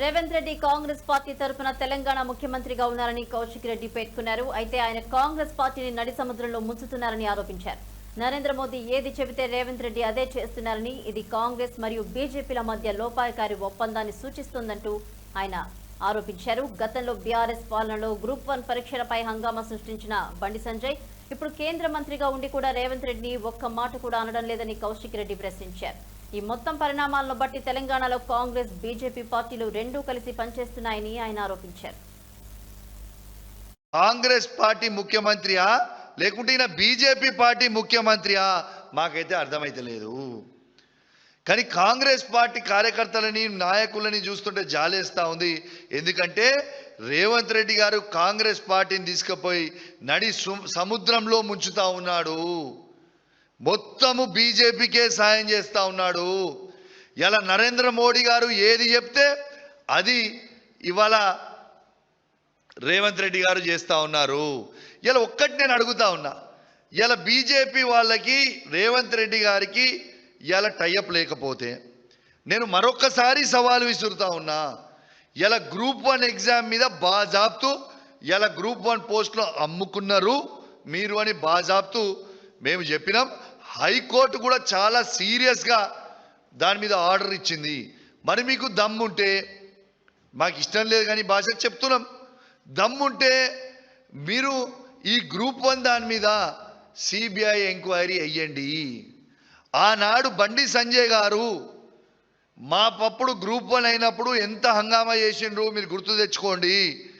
Revanth Reddy Congress party తరఫున తెలంగాణ ముఖ్యమంత్రిగా ఉన్నారని కౌశిక్ రెడ్డి పేర్కొన్నారు. అయితే ఆయన కాంగ్రెస్ పార్టీని నడి సముద్రంలో ముంచుతున్నారని ఆరోపించారు. నరేంద్ర మోదీ ఏది చెబితే రేవంత్ రెడ్డి అదే చేస్తున్నారని ఇది కాంగ్రెస్ మరియు బీజేపీల మధ్య లోపాయకారి ఒప్పందాన్ని సూచిస్తోందంటూ ఆయన ఆరోపించారు. గతంలో బీఆర్ఎస్ పాలనలో గ్రూప్ వన్ పరీక్షలపై హంగామా సృష్టించిన బండి సంజయ్ ఇప్పుడు కేంద్ర మంత్రిగా ఉండి కూడా రేవంత్ రెడ్డిని ఒక్క మాట కూడా అనడం లేదని కౌశిక్ రెడ్డి ప్రశ్నించారు. ఈ మొత్తం పరిణామాలను బట్టి తెలంగాణలో కాంగ్రెస్ బీజేపీ పార్టీలు రెండూ కలిసి పనిచేస్తున్నాయని ఆయన ఆరోపించారు. కాంగ్రెస్ పార్టీ ముఖ్యమంత్రియా? లేకుంటే ఈయన బీజేపీ పార్టీ ముఖ్యమంత్రియా? మాకైతే అర్థమైతే లేదు. కానీ కాంగ్రెస్ పార్టీ కార్యకర్తలని నాయకులని చూస్తుంటే జాలేస్తూ ఉంది. ఎందుకంటే రేవంత్ రెడ్డి గారు కాంగ్రెస్ పార్టీని తీసుకుపోయి నడి సు- సముద్రంలో ముంచుతా ఉన్నాడు. మొత్తము బీజేపీకే సాయం చేస్తూ ఉన్నాడు. ఇలా నరేంద్ర మోడీ గారు ఏది చెప్తే అది ఇవాళ రేవంత్ రెడ్డి గారు చేస్తూ ఉన్నారు. ఇలా ఒక్కటి నేను అడుగుతా ఉన్నా. ఇలా బీజేపీ వాళ్ళకి రేవంత్ రెడ్డి గారికి ఇలా టైఅప్ లేకపోతే నేను మరొకసారి సవాలు విసురుతా ఉన్నా. ఇలా గ్రూప్ వన్ ఎగ్జామ్ మీద బాజాబ్తూ ఇలా గ్రూప్ వన్ పోస్ట్లో అమ్ముకున్నారు. మీరు అని బాజాబ్తూ మేము చెప్పినాం. హైకోర్టు కూడా చాలా సీరియస్గా దాని మీద ఆర్డర్ ఇచ్చింది. మరి మీకు దమ్ముంటే మాకు ఇష్టం లేదు కానీ భాషకు చెప్తున్నాం. దమ్ముంటే మీరు ఈ గ్రూప్ వన్ దాని మీద సిబిఐ ఎంక్వైరీ అయ్యండి. ఆనాడు బండి సంజయ్ గారు మా పప్పుడు గ్రూప్ వన్ అయినప్పుడు ఎంత హంగామా చేసిండ్రు మీరు గుర్తు తెచ్చుకోండి.